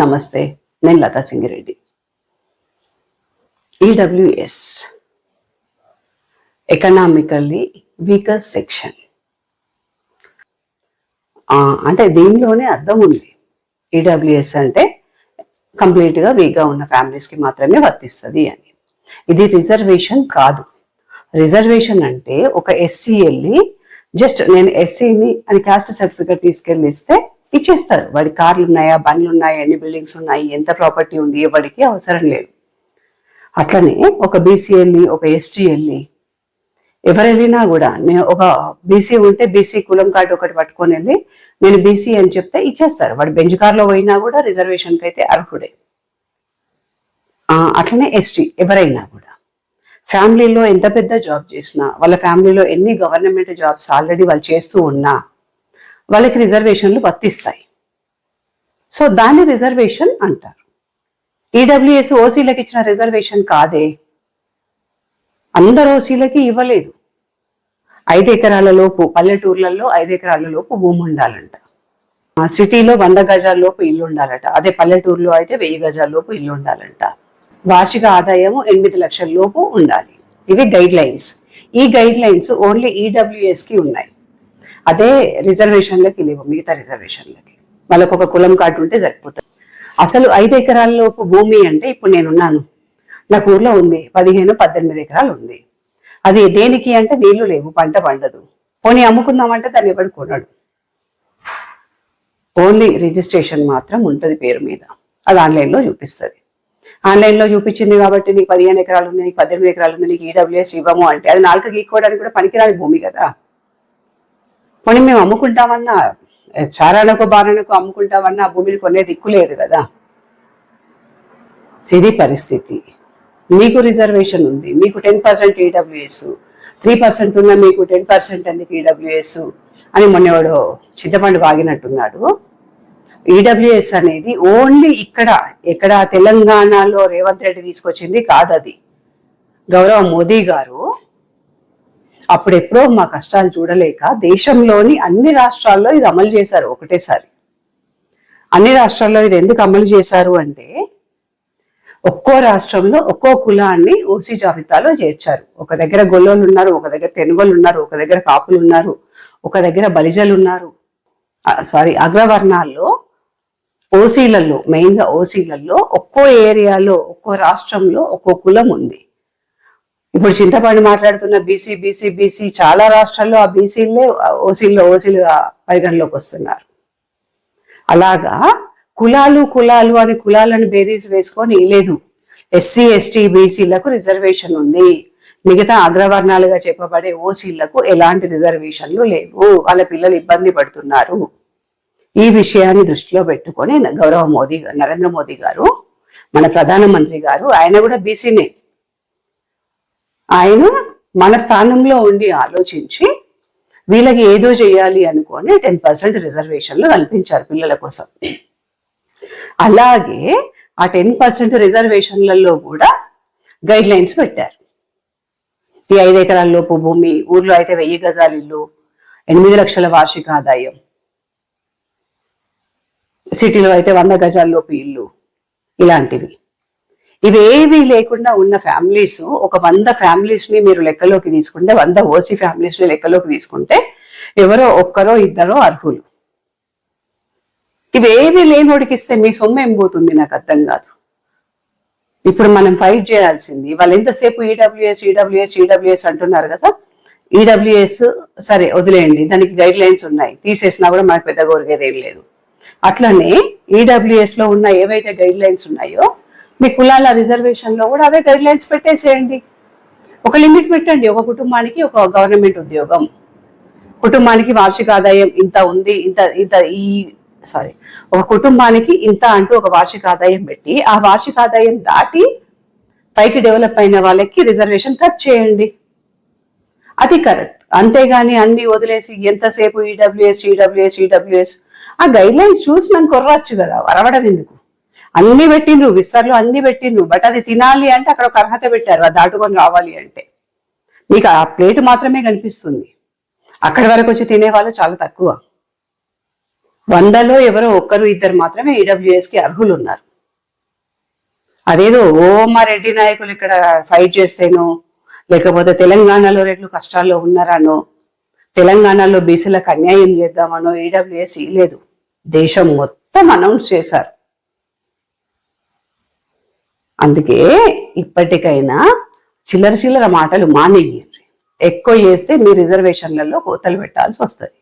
నమస్తే నేను Latha Singireddy. EWS economically weaker section అంటే దీనిలోనే అర్థం ఉంది. ఈడబ్ల్యూఎస్ అంటే కంప్లీట్గా వీక్గా ఉన్న ఫ్యామిలీస్కి మాత్రమే వర్తిస్తుంది అని. ఇది రిజర్వేషన్ కాదు. రిజర్వేషన్ అంటే ఒక ఎస్సీ వెళ్ళి జస్ట్ నేను ఎస్సీని అని కాస్ట్ సర్టిఫికేట్ తీసుకెళ్ళి ఇస్తే ఇచ్చేస్తారు. వాడి కార్లు ఉన్నాయా బండ్లు ఉన్నాయా ఎన్ని బిల్డింగ్స్ ఉన్నాయి ఎంత ప్రాపర్టీ ఉంది వాడికి అవసరం లేదు. అట్లనే ఒక బీసీ ఒక ఎస్టీఎల్ని వెళ్ళి ఎవరు వెళ్ళినా కూడా నేను ఒక బీసీ ఉంటే బీసీ కులం కార్డు ఒకటి పట్టుకొని వెళ్ళి నేను బీసీ అని చెప్తే ఇచ్చేస్తారు. వాడు బెంచ్ కార్లో పోయినా కూడా రిజర్వేషన్కి అయితే అర్హుడే అట్లనే ఎస్టీ ఎవరైనా కూడా. ఫ్యామిలీలో ఎంత పెద్ద జాబ్ చేసినా వాళ్ళ ఫ్యామిలీలో ఎన్ని గవర్నమెంట్ జాబ్స్ ఆల్రెడీ వాళ్ళు చేస్తూ ఉన్నా వాళ్ళకి రిజర్వేషన్లు వర్తిస్తాయి. సో దాన్ని రిజర్వేషన్ అంటారు. ఈడబ్ల్యూఎస్ ఓసీలకు ఇచ్చిన రిజర్వేషన్ కాదే? అందరు ఓసీలకి ఇవ్వలేదు. ఐదు ఎకరాల లోపు పల్లెటూర్లలో ఐదు ఎకరాల లోపు భూమి ఉండాలంట. సిటీలో వంద గజాల లోపు ఇల్లు ఉండాలట. అదే పల్లెటూరులో అయితే వెయ్యి గజాల లోపు ఇల్లు ఉండాలంట. వార్షిక ఆదాయము ఎనిమిది లక్షల లోపు ఉండాలి. ఇవి గైడ్ లైన్స్ ఈ గైడ్ లైన్స్ ఓన్లీ ఈడబ్ల్యూఎస్కి ఉన్నాయి. అదే రిజర్వేషన్లకి లేవు మిగతా రిజర్వేషన్లకి వాళ్ళకు ఒక కులం కార్డు ఉంటే సరిపోతుంది. అసలు ఐదు ఎకరాల్లోపు భూమి అంటే ఇప్పుడు నేనున్నాను. నాకు ఊర్లో ఉంది పదిహేను పద్దెనిమిది ఎకరాలు ఉంది. అది దేనికి అంటే నీళ్ళు లేవు పంట పండదు. పోనీ అమ్ముకుందామంటే దాన్ని ఎవడు కొనడు. ఓన్లీ రిజిస్ట్రేషన్ మాత్రం ఉంటుంది పేరు మీద. అది ఆన్లైన్లో చూపిస్తుంది. ఆన్లైన్లో చూపించింది కాబట్టి నీకు పదిహేను ఎకరాలు ఉంది నీకు పద్దెనిమిది ఎకరాలు ఉంది నీకు ఈడబ్ల్యూఎస్ ఇవ్వము అంటే అది నాలుగు గీక్కోవడానికి కూడా పనికిరాని భూమి కదా. పోనీ మేము అమ్ముకుంటామన్నా చారానకు బారణకు అమ్ముకుంటామన్నా భూమిని కొనే దిక్కు లేదు కదా. ఇది పరిస్థితి. మీకు రిజర్వేషన్ ఉంది. మీకు ten percent EWS three percent ఉన్న మీకు టెన్ పర్సెంట్ ఎందుకు ఈడబ్ల్యూఎస్ అని మొన్నవాడు చింతపండు వాగినట్టున్నాడు. ఈడబ్ల్యూఎస్ అనేది ఓన్లీ ఇక్కడ ఇక్కడ తెలంగాణలో రేవంత్ రెడ్డి తీసుకొచ్చింది కాదది. గౌరవ మోదీ గారు అప్పుడెప్పుడో మా కష్టాలు చూడలేక దేశంలోని అన్ని రాష్ట్రాల్లో ఇది అమలు చేశారు ఒకటేసారి. అన్ని రాష్ట్రాల్లో ఇది ఎందుకు అమలు చేశారు అంటే ఒక్కో రాష్ట్రంలో ఒక్కో కులాన్ని ఓసీ జాబితాలో చేర్చారు. ఒక దగ్గర గొల్లోళ్ళు ఉన్నారు ఒక దగ్గర తెనుగోళ్ళు ఉన్నారు ఒక దగ్గర కాపులు ఉన్నారు ఒక దగ్గర బలిజలు ఉన్నారు. సారీ అగ్రవర్ణాల్లో ఓసీలలో మెయిన్గా ఓసీలలో ఒక్కో ఏరియాలో ఒక్కో రాష్ట్రంలో ఒక్కో కులం ఉంది. ఇప్పుడు చింతపండు మాట్లాడుతున్న బీసీ బీసీ బీసీ చాలా రాష్ట్రాల్లో ఆ బీసీలే ఓసీల్లో ఓసీలుగా పరిగణలోకి వస్తున్నారు. అలాగా కులాలు కులాలు అని కులాలను బేరీస్ వేసుకొని లేదు. ఎస్సీ ఎస్టీ బీసీలకు రిజర్వేషన్ ఉంది. మిగతా అగ్రవర్ణాలుగా చెప్పబడే ఓసీలకు ఎలాంటి రిజర్వేషన్లు లేవు. వాళ్ళ పిల్లలు ఇబ్బంది పడుతున్నారు. ఈ విషయాన్ని దృష్టిలో పెట్టుకొని గౌరవ మోదీ నరేంద్ర మోదీ గారు మన ప్రధానమంత్రి గారు ఆయన కూడా బీసీనే. ఆయన మన స్థానంలో ఉండి ఆలోచించి వీళ్ళకి ఏదో చేయాలి అనుకొని టెన్ పర్సెంట్ రిజర్వేషన్లు కల్పించారు పిల్లల కోసం. అలాగే ఆ టెన్ పర్సెంట్ రిజర్వేషన్లలో కూడా గైడ్ లైన్స్ పెట్టారు. ఈ ఐదు ఎకరాల లోపు భూమి ఊర్లో అయితే వెయ్యి గజాల ఇల్లు ఎనిమిది లక్షల వార్షిక ఆదాయం సిటీలో అయితే వంద గజాల లోపు ఇల్లు ఇలాంటివి. ఇవేవి లేకుండా ఉన్న ఫ్యామిలీస్ ఒక వంద ఫ్యామిలీస్ని మీరు లెక్కలోకి తీసుకుంటే వంద ఓసీ ఫ్యామిలీస్ని లెక్కలోకి తీసుకుంటే ఎవరో ఒక్కరో ఇద్దరో అర్హులు. ఇవేవి లేనోడికిస్తే మీ సొమ్ము ఏం పోతుంది నాకు అర్థం కాదు. ఇప్పుడు మనం ఫైట్ చేయాల్సింది వాళ్ళు ఎంతసేపు ఈడబ్ల్యూఎస్ ఈడబ్ల్యూఎస్ ఈడబ్ల్యూఎస్ అంటున్నారు కదా? ఈడబ్ల్యూఎస్ సరే వదిలేయండి దానికి గైడ్ లైన్స్ ఉన్నాయి తీసేసినా కూడా మనకు పెద్ద కోరికేదేం లేదు. అట్లనే ఈడబ్ల్యూఎస్లో ఉన్న ఏవైతే గైడ్ లైన్స్ ఉన్నాయో మీ కులాల రిజర్వేషన్లో కూడా అవే గైడ్ లైన్స్ పెట్టేసేయండి. ఒక లిమిట్ పెట్టండి. ఒక కుటుంబానికి ఒక గవర్నమెంట్ ఉద్యోగం. కుటుంబానికి వార్షిక ఆదాయం ఇంత ఉంది ఇంత ఇంత ఈ సారీ ఒక కుటుంబానికి ఇంత అంటూ ఒక వార్షిక ఆదాయం పెట్టి ఆ వార్షిక ఆదాయం దాటి పైకి డెవలప్ అయిన వాళ్ళకి రిజర్వేషన్ కట్ చేయండి. అది కరెక్ట్ అంతేగాని అన్ని వదిలేసి ఎంతసేపు ఈడబ్ల్యూఎస్ ఈడబ్ల్యూఎస్ ఈడబ్ల్యూఎస్ ఆ గైడ్ లైన్స్ చూసి నన్ను కొర్రచ్చు కదా. వరవడం ఎందుకు? అన్ని పెట్టిండ్రు విస్తర్లు అన్ని పెట్టిండ్రు బట్ అది తినాలి అంటే అక్కడ ఒక అర్హత పెట్టారు అది దాటుకొని రావాలి అంటే. మీకు ఆ ప్లేట్ మాత్రమే కనిపిస్తుంది. అక్కడి వరకు వచ్చి తినేవాళ్ళు చాలా తక్కువ. వందలో ఎవరో ఒక్కరు ఇద్దరు మాత్రమే ఈడబ్ల్యూఎస్కి అర్హులు ఉన్నారు అదేదో ఓమా రెడ్డి నాయకులు ఇక్కడ ఫైట్ చేస్తేనో లేకపోతే తెలంగాణలో రెట్లు కష్టాల్లో ఉన్నారనో తెలంగాణలో బీసీలకు అన్యాయం చేద్దామనో ఈడబ్ల్యూఎస్ లేదు దేశం మొత్తం అనౌన్స్ చేశారు. అందుకే ఇప్పటికైనా చిల్లర చిల్లర మాటలు మానేయండి. ఎక్కువ చేస్తే మీ రిజర్వేషన్లలో కోతలు పెట్టాల్సి వస్తుంది.